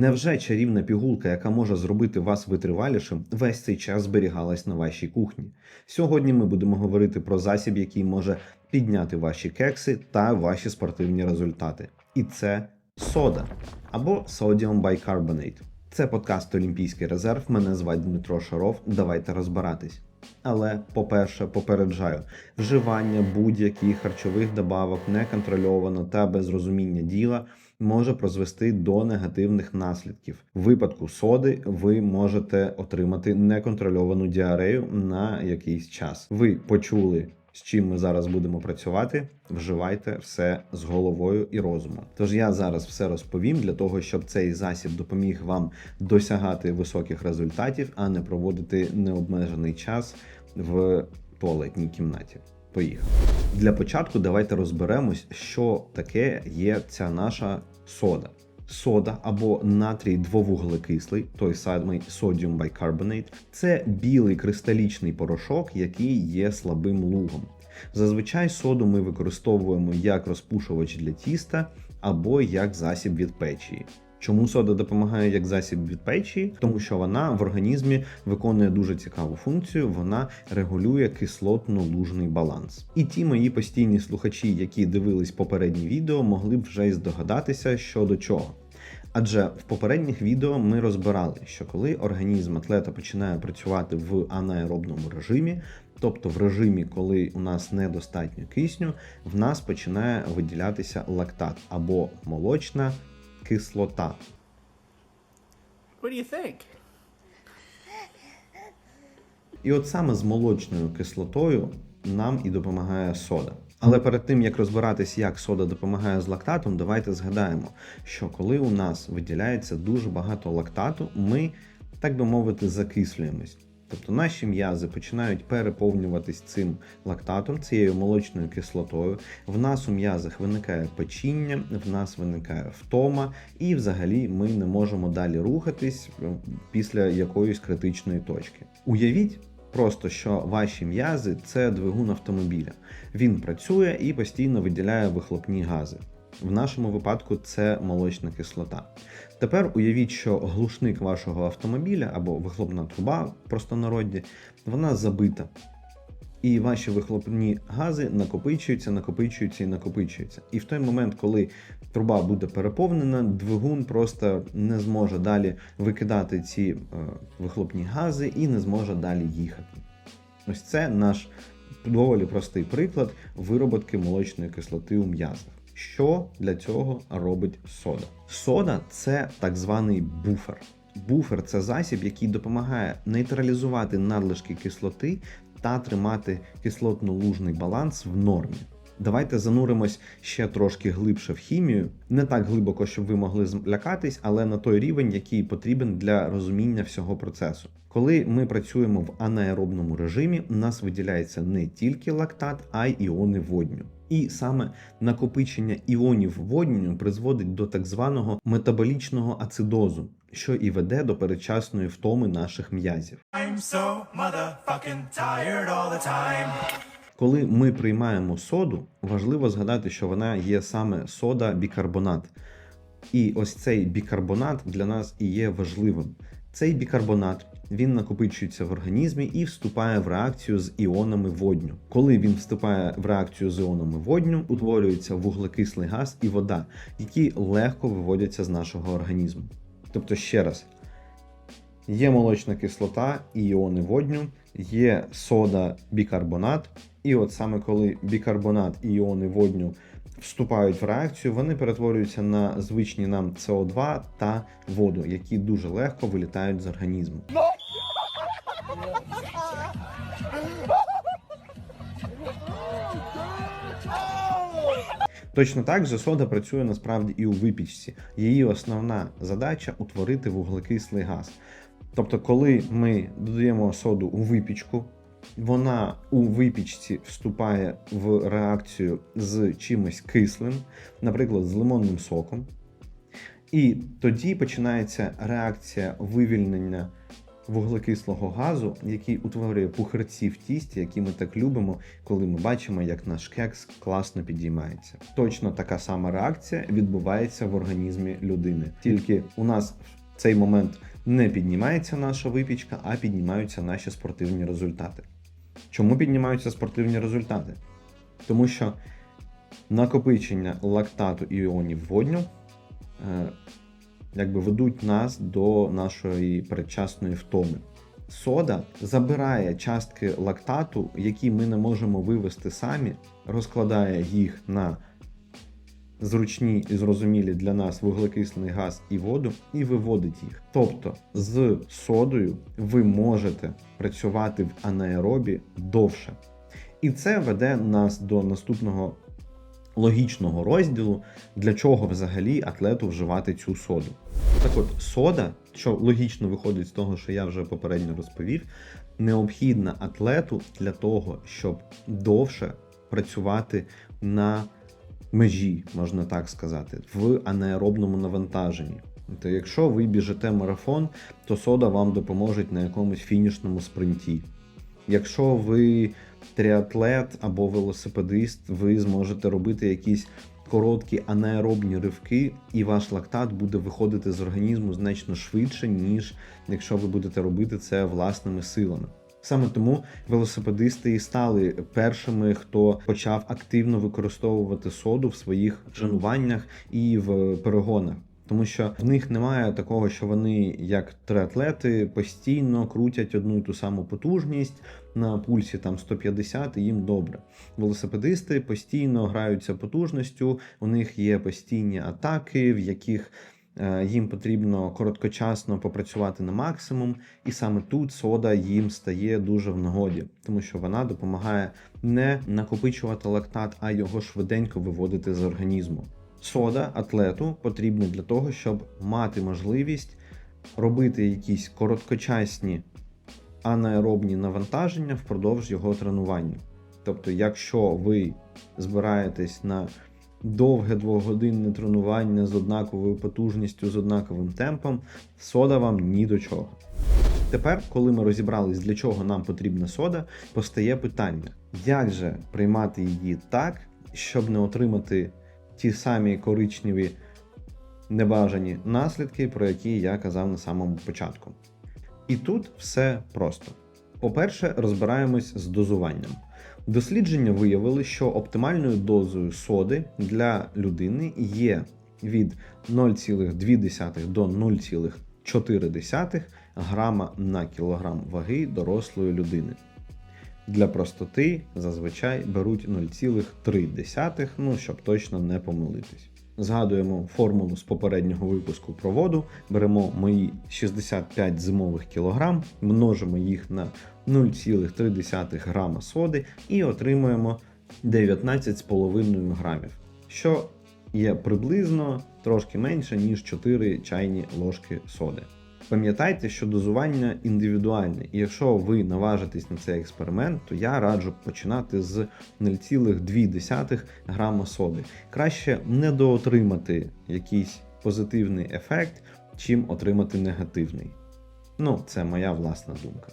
Невже чарівна пігулка, яка може зробити вас витривалішим, весь цей час зберігалась на вашій кухні? Сьогодні ми будемо говорити про засіб, який може підняти ваші кекси та ваші спортивні результати. І це сода або Sodium Bicarbonate. Це подкаст Олімпійський резерв. Мене звати Дмитро Шаров. Давайте розбиратись. Але, по-перше, попереджаю, вживання будь-яких харчових добавок неконтрольовано та без розуміння діла може призвести до негативних наслідків. В випадку соди ви можете отримати неконтрольовану діарею на якийсь час. Ви почули. З чим ми зараз будемо працювати, вживайте все з головою і розумом. Тож я зараз все розповім для того, щоб цей засіб допоміг вам досягати високих результатів, а не проводити необмежений час в туалетній кімнаті. Поїхали. Для початку давайте розберемось, що таке є ця наша сода. Сода або натрій двовуглекислий, той самий sodium bicarbonate, це білий кристалічний порошок, який є слабим лугом. Зазвичай соду ми використовуємо як розпушувач для тіста або як засіб від печії. Чому сода допомагає як засіб від печії? Тому що вона в організмі виконує дуже цікаву функцію, вона регулює кислотно-лужний баланс. І ті мої постійні слухачі, які дивились попередні відео, могли б вже й здогадатися щодо чого. Адже в попередніх відео ми розбирали, що коли організм атлета починає працювати в анаеробному режимі, тобто в режимі, коли у нас недостатньо кисню, в нас починає виділятися лактат або молочна кислота. What do you think? І от саме з молочною кислотою нам і допомагає сода. Але перед тим як розбиратись, як сода допомагає з лактатом, давайте згадаємо, що коли у нас виділяється дуже багато лактату, ми, так би мовити, закислюємось. Тобто наші м'язи починають переповнюватись цим лактатом, цією молочною кислотою. В нас у м'язах виникає печіння, в нас виникає втома, і взагалі ми не можемо далі рухатись е, після якоїсь критичної точки. Уявіть. Просто що ваші м'язи це двигун автомобіля. Він працює і постійно виділяє вихлопні гази. В нашому випадку це молочна кислота. Тепер уявіть, що глушник вашого автомобіля або вихлопна труба в простонароді, вона забита. І ваші вихлопні гази накопичуються, накопичуються і накопичуються. І в той момент, коли труба буде переповнена, двигун просто не зможе далі викидати ці е, вихлопні гази і не зможе далі їхати. Ось це наш доволі простий приклад вироботки молочної кислоти у м'язах. Що для цього робить сода? Сода це так званий буфер. Буфер це засіб, який допомагає нейтралізувати надлишки кислоти та тримати кислотно-лужний баланс в нормі. Давайте зануримось ще трошки глибше в хімію, не так глибоко, щоб ви могли злякатись, але на той рівень, який потрібен для розуміння всього процесу. Коли ми працюємо в анаеробному режимі, у нас виділяється не тільки лактат, а й іони водню. І саме накопичення іонів водню призводить до так званого метаболічного ацидозу, що і веде до передчасної втоми наших м'язів. So. Коли ми приймаємо соду, важливо згадати, що вона є саме сода бікарбонат. І ось цей бікарбонат для нас і є важливим. Цей бікарбонат він накопичується в організмі і вступає в реакцію з іонами водню. Коли він вступає в реакцію з іонами водню, утворюється вуглекислий газ і вода, які легко виводяться з нашого організму. Тобто, ще раз, є молочна кислота і іони водню, є сода бікарбонат, і от саме коли бікарбонат і іони водню вступають в реакцію, вони перетворюються на звичні нам СО2 та воду, які дуже легко вилітають з організму. Точно так же сода працює насправді і у випічці. Її основна задача утворити вуглекислий газ. Тобто, коли ми додаємо соду у випічку, вона у випічці вступає в реакцію з чимось кислим, наприклад, з лимонним соком. І тоді починається реакція вивільнення вуглекислого газу, який утворює пухирці в тісті, які ми так любимо, коли ми бачимо, як наш кекс класно підіймається. Точно така сама реакція відбувається в організмі людини. Тільки у нас в цей момент не піднімається наша випічка, а піднімаються наші спортивні результати. Чому піднімаються спортивні результати? Тому що накопичення лактату і іонів водню е, якби ведуть нас до нашої передчасної втоми. Сода забирає частки лактату, які ми не можемо вивести самі, розкладає їх на зручні і зрозумілі для нас вуглекислий газ і воду і виводить їх. Тобто з содою ви можете працювати в анаеробі довше. І це веде нас до наступного логічного розділу, для чого взагалі атлету вживати цю соду. Так от, сода, що логічно виходить з того, що я вже попередньо розповів, необхідна атлету для того, щоб довше працювати на межі, можна так сказати, в анаеробному навантаженні. То якщо ви біжите марафон, то сода вам допоможе на якомусь фінішному спринті. Якщо ви тріатлет або велосипедист, ви зможете робити якісь короткі анаеробні ривки, і ваш лактат буде виходити з організму значно швидше, ніж якщо ви будете робити це власними силами. Саме тому велосипедисти і стали першими, хто почав активно використовувати соду в своїх тренуваннях і в перегонах. Тому що в них немає такого, що вони, як триатлети, постійно крутять одну і ту саму потужність на пульсі там 150 і їм добре. Велосипедисти постійно граються потужністю, у них є постійні атаки, в яких е, їм потрібно короткочасно попрацювати на максимум, і саме тут сода їм стає дуже в нагоді, тому що вона допомагає не накопичувати лактат, а його швиденько виводити з організму. Сода атлету потрібна для того, щоб мати можливість робити якісь короткочасні анаеробні навантаження впродовж його тренування. Тобто, якщо ви збираєтесь на довге двогодинне тренування з однаковою потужністю, з однаковим темпом, сода вам ні до чого. Тепер, коли ми розібрались, для чого нам потрібна сода, постає питання: як же приймати її так, щоб не отримати ті самі коричневі небажані наслідки, про які я казав на самому початку. І тут все просто. По-перше, розбираємось з дозуванням. Дослідження виявили, що оптимальною дозою соди для людини є від 0,2 до 0,4 грама на кілограм ваги дорослої людини. Для простоти зазвичай беруть 0,3, ну щоб точно не помилитись. Згадуємо формулу з попереднього випуску про воду, беремо мої 65 зимових кілограм, множимо їх на 0,3 грама соди і отримуємо 19,5 грамів, що є приблизно трошки менше, ніж 4 чайні ложки соди. Пам'ятайте, що дозування індивідуальне, і якщо ви наважитесь на цей експеримент, то я раджу починати з 0,2 грама соди. Краще недоотримати якийсь позитивний ефект, чим отримати негативний. Ну, це моя власна думка.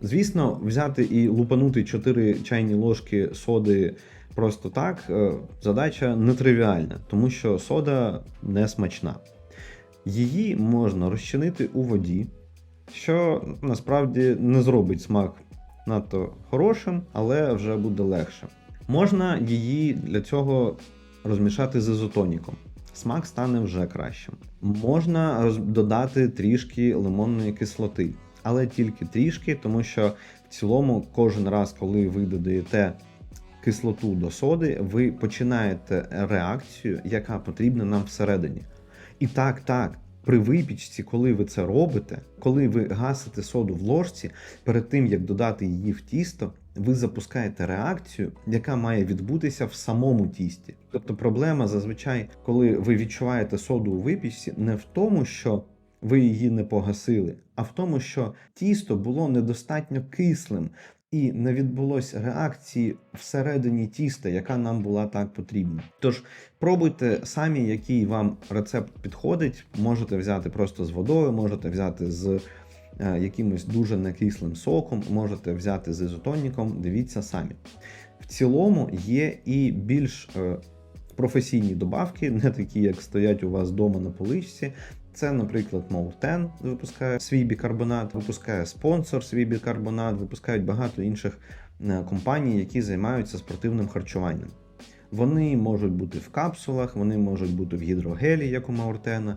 Звісно, взяти і лупанути 4 чайні ложки соди просто так е, задача нетривіальна, тому що сода не смачна. Її можна розчинити у воді, що насправді не зробить смак надто хорошим, але вже буде легше. Можна її для цього розмішати з ізотоніком. Смак стане вже кращим. Можна додати трішки лимонної кислоти, але тільки трішки, тому що в цілому кожен раз, коли ви додаєте кислоту до соди, ви починаєте реакцію, яка потрібна нам всередині. І так, так, при випічці, коли ви це робите, коли ви гасите соду в ложці, перед тим як додати її в тісто, ви запускаєте реакцію, яка має відбутися в самому тісті. Тобто проблема зазвичай, коли ви відчуваєте соду у випічці, не в тому, що ви її не погасили, а в тому, що тісто було недостатньо кислим. І не відбулось реакції всередині тіста, яка нам була так потрібна. Тож пробуйте самі, який вам рецепт підходить. Можете взяти просто з водою, можете взяти з е, якимось дуже некислим соком, можете взяти з ізотоніком, дивіться самі. В цілому є і більш е, професійні добавки, не такі, як стоять у вас вдома на поличці. Це, наприклад, Molten випускає свій бікарбонат, випускає спонсор свій бікарбонат, випускають багато інших е, компаній, які займаються спортивним харчуванням. Вони можуть бути в капсулах, вони можуть бути в гідрогелі, як у Мауртена.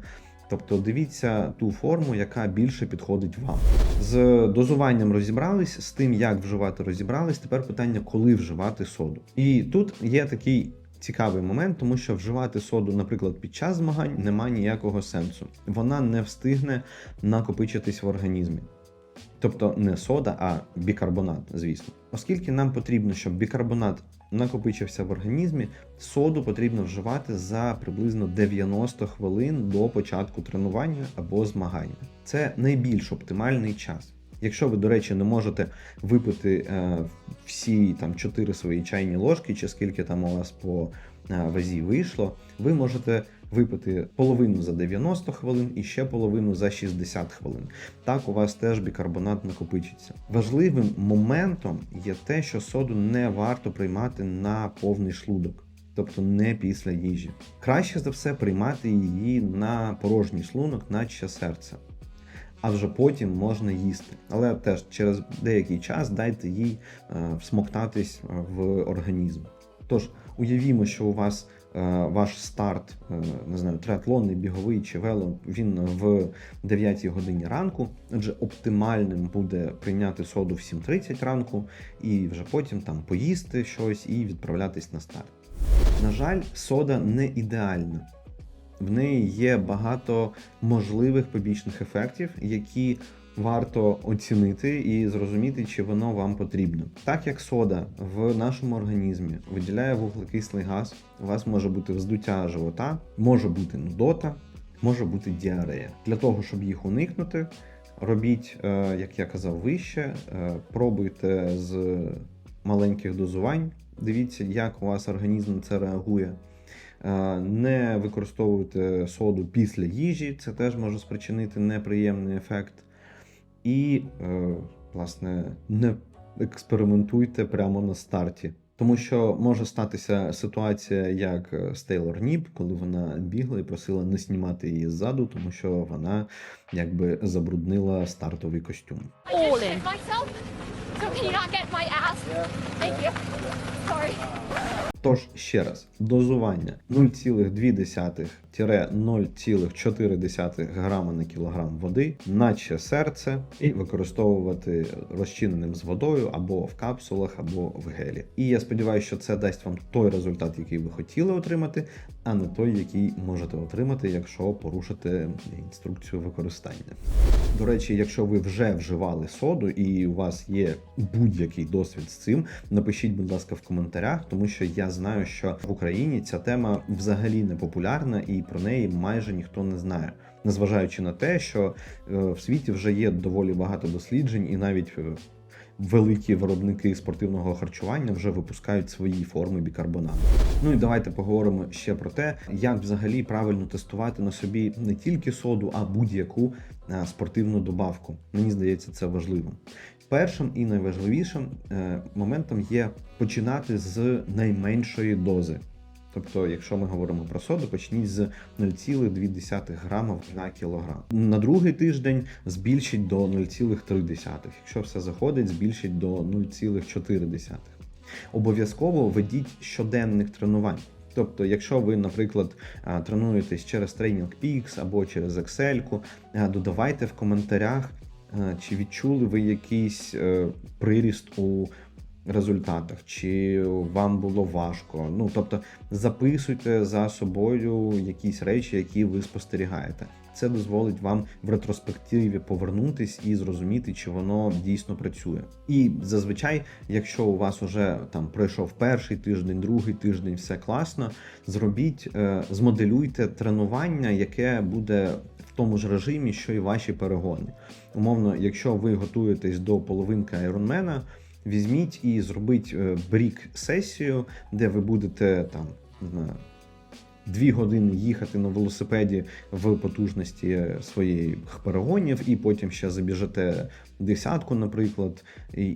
Тобто дивіться ту форму, яка більше підходить вам. З дозуванням розібрались, з тим, як вживати, розібрались. Тепер питання, коли вживати соду. І тут є такий цікавий момент, тому що вживати соду, наприклад, під час змагань немає ніякого сенсу. Вона не встигне накопичитись в організмі. Тобто не сода, а бікарбонат, звісно. Оскільки нам потрібно, щоб бікарбонат накопичився в організмі, соду потрібно вживати за приблизно 90 хвилин до початку тренування або змагання. Це найбільш оптимальний час. Якщо ви, до речі, не можете випити е, всі там 4 свої чайні ложки, чи скільки там у вас по е, вазі вийшло, ви можете випити половину за 90 хвилин і ще половину за 60 хвилин. Так у вас теж бікарбонат накопичиться. Важливим моментом є те, що соду не варто приймати на повний шлунок. Тобто не після їжі. Краще за все приймати її на порожній шлунок, наче серце. А вже потім можна їсти. Але теж через деякий час дайте їй е, всмоктатись в організм. Тож уявімо, що у вас е, ваш старт, е, не знаю, триатлонний, біговий чи вело, він в 9 годині ранку. Отже, оптимальним буде прийняти соду в 7.30 ранку і вже потім там поїсти щось і відправлятись на старт. На жаль, сода не ідеальна. В неї є багато можливих побічних ефектів, які варто оцінити і зрозуміти, чи воно вам потрібно. Так як сода в нашому організмі виділяє вуглекислий газ, у вас може бути вздуття живота, може бути нудота, може бути діарея. Для того, щоб їх уникнути, робіть, е, як я казав вище, е, пробуйте з маленьких дозувань. Дивіться, як у вас організм це реагує. Е, Не використовуйте соду після їжі, це теж може спричинити неприємний ефект. І, е, власне, не експериментуйте прямо на старті. Тому що може статися ситуація, як з Тейлор Ніп, коли вона бігла і просила не знімати її ззаду, тому що вона якби забруднила стартовий костюм. I just Тож ще раз, дозування 0,2-0,4 грама на кілограм води, наче серце, і використовувати розчиненим з водою або в капсулах, або в гелі. І я сподіваюся, що це дасть вам той результат, який ви хотіли отримати, а не той, який можете отримати, якщо порушите інструкцію використання. До речі, якщо ви вже вживали соду і у вас є будь-який досвід з цим, напишіть, будь ласка, в коментарях, тому що я знаю, що в Україні ця тема взагалі не популярна і про неї майже ніхто не знає. Незважаючи на те, що е, в світі вже є доволі багато досліджень, і навіть е, великі виробники спортивного харчування вже випускають свої форми бікарбонату. Ну і давайте поговоримо ще про те, як взагалі правильно тестувати на собі не тільки соду, а будь-яку е, спортивну добавку. Мені здається, це важливим. Першим і найважливішим е, моментом є починати з найменшої дози. Тобто, якщо ми говоримо про соду, почніть з 0,2 грама на кілограм. На другий тиждень збільшіть до 0,3. Якщо все заходить, збільшіть до 0,4. Обов'язково ведіть щоденних тренувань. Тобто, якщо ви, наприклад, тренуєтесь через Training Peaks або через Excel, додавайте в коментарях, чи відчули ви якийсь е, приріст у результатах, чи вам було важко. Ну тобто записуйте за собою якісь речі, які ви спостерігаєте. Це дозволить вам в ретроспективі повернутись і зрозуміти, чи воно дійсно працює. І зазвичай, якщо у вас уже там пройшов перший тиждень, другий тиждень, все класно, зробіть, е, змоделюйте тренування, яке буде в тому ж режимі, що і ваші перегони. Умовно, якщо ви готуєтесь до половинки айронмена, візьміть і зробіть е, брік сесію, де ви будете там знаю, дві години їхати на велосипеді в потужності своїх перегонів, і потім ще забіжете десятку, наприклад,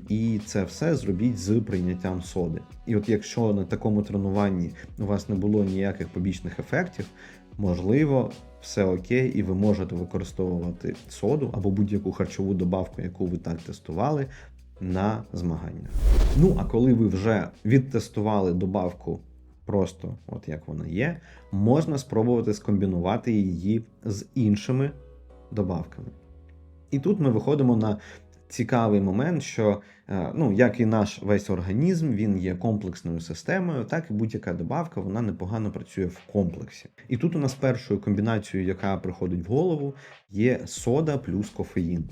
і це все зробіть з прийняттям соди. І от якщо на такому тренуванні у вас не було ніяких побічних ефектів, можливо, все окей, і ви можете використовувати соду або будь-яку харчову добавку, яку ви так тестували, на змаганнях. Ну а коли ви вже відтестували добавку просто от як вона є, можна спробувати скомбінувати її з іншими добавками. І тут ми виходимо на цікавий момент, що е, ну, як і наш весь організм, він є комплексною системою, так і будь-яка добавка вона непогано працює в комплексі. І тут у нас першою комбінацією, яка приходить в голову, є сода плюс кофеїн.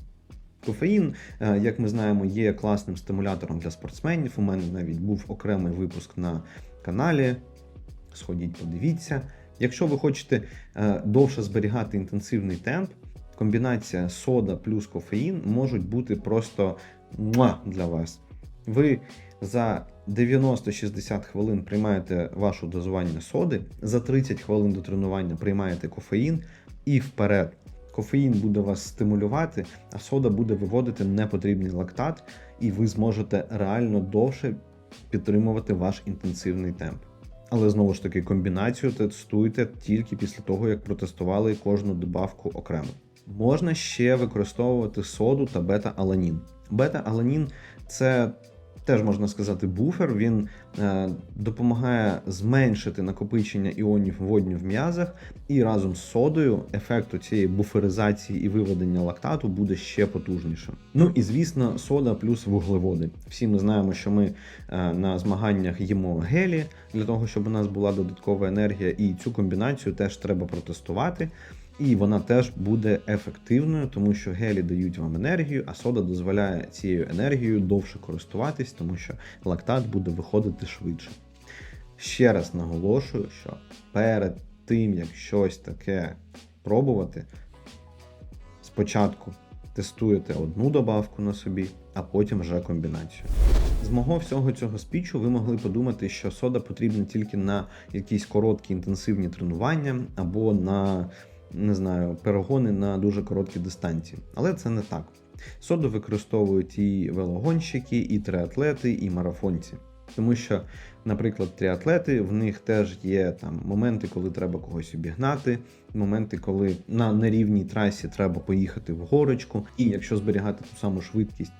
Кофеїн, е, як ми знаємо, є класним стимулятором для спортсменів. У мене навіть був окремий випуск на каналі. Сходіть, подивіться. Якщо ви хочете е, довше зберігати інтенсивний темп, комбінація сода плюс кофеїн можуть бути просто муа для вас. Ви за 90-60 хвилин приймаєте ваше дозування соди, за 30 хвилин до тренування приймаєте кофеїн і вперед. Кофеїн буде вас стимулювати, а сода буде виводити непотрібний лактат, і ви зможете реально довше підтримувати ваш інтенсивний темп. Але знову ж таки, комбінацію тестуйте тільки після того, як протестували кожну добавку окремо. Можна ще використовувати соду та бета-аланін. Бета-аланін це теж можна сказати буфер. Він е, допомагає зменшити накопичення іонів водню в м'язах, і разом з содою ефекту цієї буферизації і виведення лактату буде ще потужнішим. Ну і звісно, сода плюс вуглеводи. Всі ми знаємо, що ми е, на змаганнях їмо гелі для того, щоб у нас була додаткова енергія, і цю комбінацію теж треба протестувати. І вона теж буде ефективною, тому що гелі дають вам енергію, а сода дозволяє цією енергією довше користуватись, тому що лактат буде виходити швидше. Ще раз наголошую, що перед тим, як щось таке пробувати, спочатку тестуєте одну добавку на собі, а потім вже комбінацію. З мого всього цього спічу ви могли подумати, що сода потрібна тільки на якісь короткі інтенсивні тренування або на не знаю, перегони на дуже короткі дистанції. Але це не так. Соду використовують і велогонщики, і триатлети, і марафонці. Тому що, наприклад, тріатлети, в них теж є там моменти, коли треба когось обігнати, моменти, коли на нерівній трасі треба поїхати в горочку, і якщо зберігати ту саму швидкість,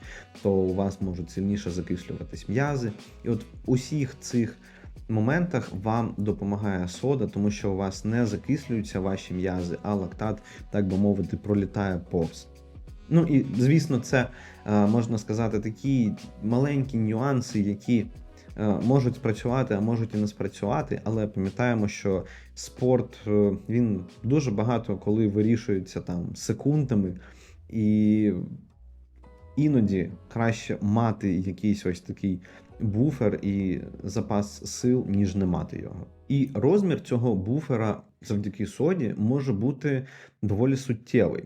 то у вас можуть сильніше закислюватись м'язи. І от усіх цих моментах вам допомагає сода, тому що у вас не закислюються ваші м'язи, а лактат, так би мовити, пролітає повз. Ну і звісно, це е, можна сказати такі маленькі нюанси, які е, можуть спрацювати, а можуть і не спрацювати. Але пам'ятаємо, що спорт е, він дуже багато коли вирішується там секундами, і іноді краще мати якийсь ось такий буфер і запас сил, ніж не мати його. І розмір цього буфера завдяки соді може бути доволі суттєвий.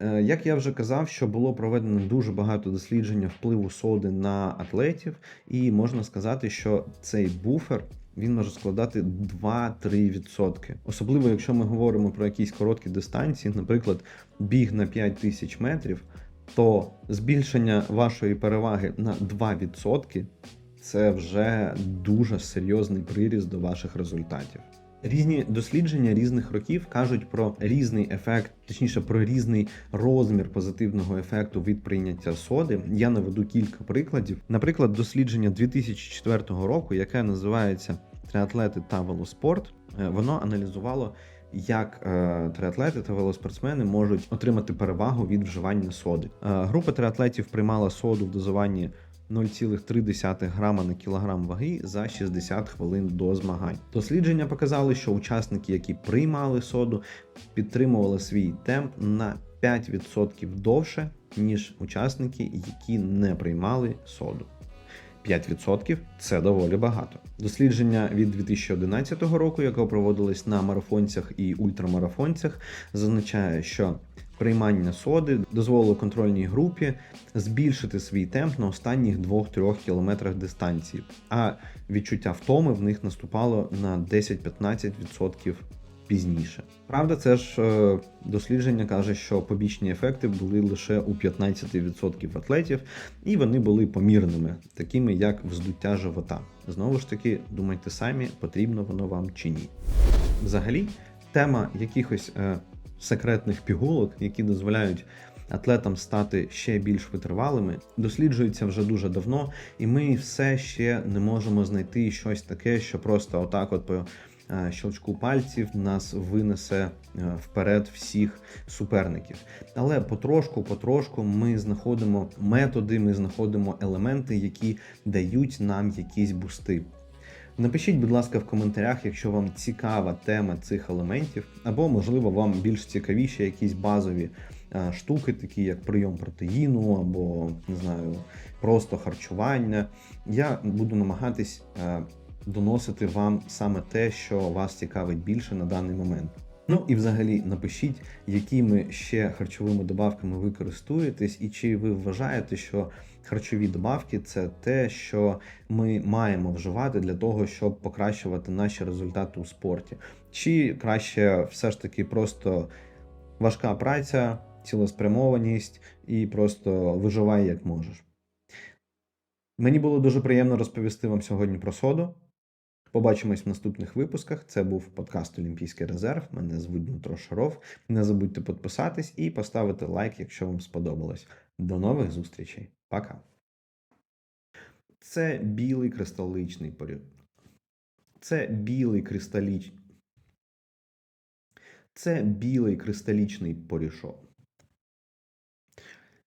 Е, Як я вже казав, що було проведено дуже багато дослідження впливу соди на атлетів, і можна сказати, що цей буфер він може складати 2-3%. Особливо, якщо ми говоримо про якісь короткі дистанції, наприклад, біг на 5000 метрів, то збільшення вашої переваги на 2% це вже дуже серйозний приріст до ваших результатів. Різні дослідження різних років кажуть про різний ефект, точніше про різний розмір позитивного ефекту від прийняття соди. Я наведу кілька прикладів. Наприклад, дослідження 2004 року, яке називається Триатлети та велоспорт, е, воно аналізувало. Як е, триатлети та велоспортсмени можуть отримати перевагу від вживання соди? Е, група триатлетів приймала соду в дозуванні 0,3 грама на кілограм ваги за 60 хвилин до змагань. Дослідження показали, що учасники, які приймали соду, підтримували свій темп на 5% довше, ніж учасники, які не приймали соду. 5% це доволі багато. Дослідження від 2011 року, яке проводилось на марафонцях і ультрамарафонцях, зазначає, що приймання соди дозволило контрольній групі збільшити свій темп на останніх 2-3 кілометрах дистанції, а відчуття втоми в них наступало на 10-15% пізніше. Правда, це ж е, дослідження каже, що побічні ефекти були лише у 15% атлетів, і вони були помірними, такими як вздуття живота. Знову ж таки, думайте самі, потрібно воно вам чи ні. Взагалі, тема якихось е, секретних пігулок, які дозволяють атлетам стати ще більш витривалими, досліджується вже дуже давно, і ми все ще не можемо знайти щось таке, що просто отак, от по е, щелчку пальців нас винесе е, вперед всіх суперників. Але потрошку, потрошку ми знаходимо методи, ми знаходимо елементи, які дають нам якісь бусти. Напишіть, будь ласка, в коментарях, якщо вам цікава тема цих елементів, або, можливо, вам більш цікавіші якісь базові е, штуки, такі як прийом протеїну, або не знаю, просто харчування. Я буду намагатись е, доносити вам саме те, що вас цікавить більше на даний момент. Ну і взагалі напишіть, якими ще харчовими добавками ви користуєтесь, і чи ви вважаєте, що харчові добавки це те, що ми маємо вживати для того, щоб покращувати наші результати у спорті, чи краще все ж таки просто важка праця, цілеспрямованість і просто виживай як можеш. Мені було дуже приємно розповісти вам сьогодні про соду. Побачимось в наступних випусках. Це був подкаст Олімпійський резерв. Мене звуть Дмитро Шаров. Не забудьте підписатись і поставити лайк, якщо вам сподобалось. До нових зустрічей. Пока. Це білий кристалічний період. Це білий кристаліч. Це білий кристалічний порішок.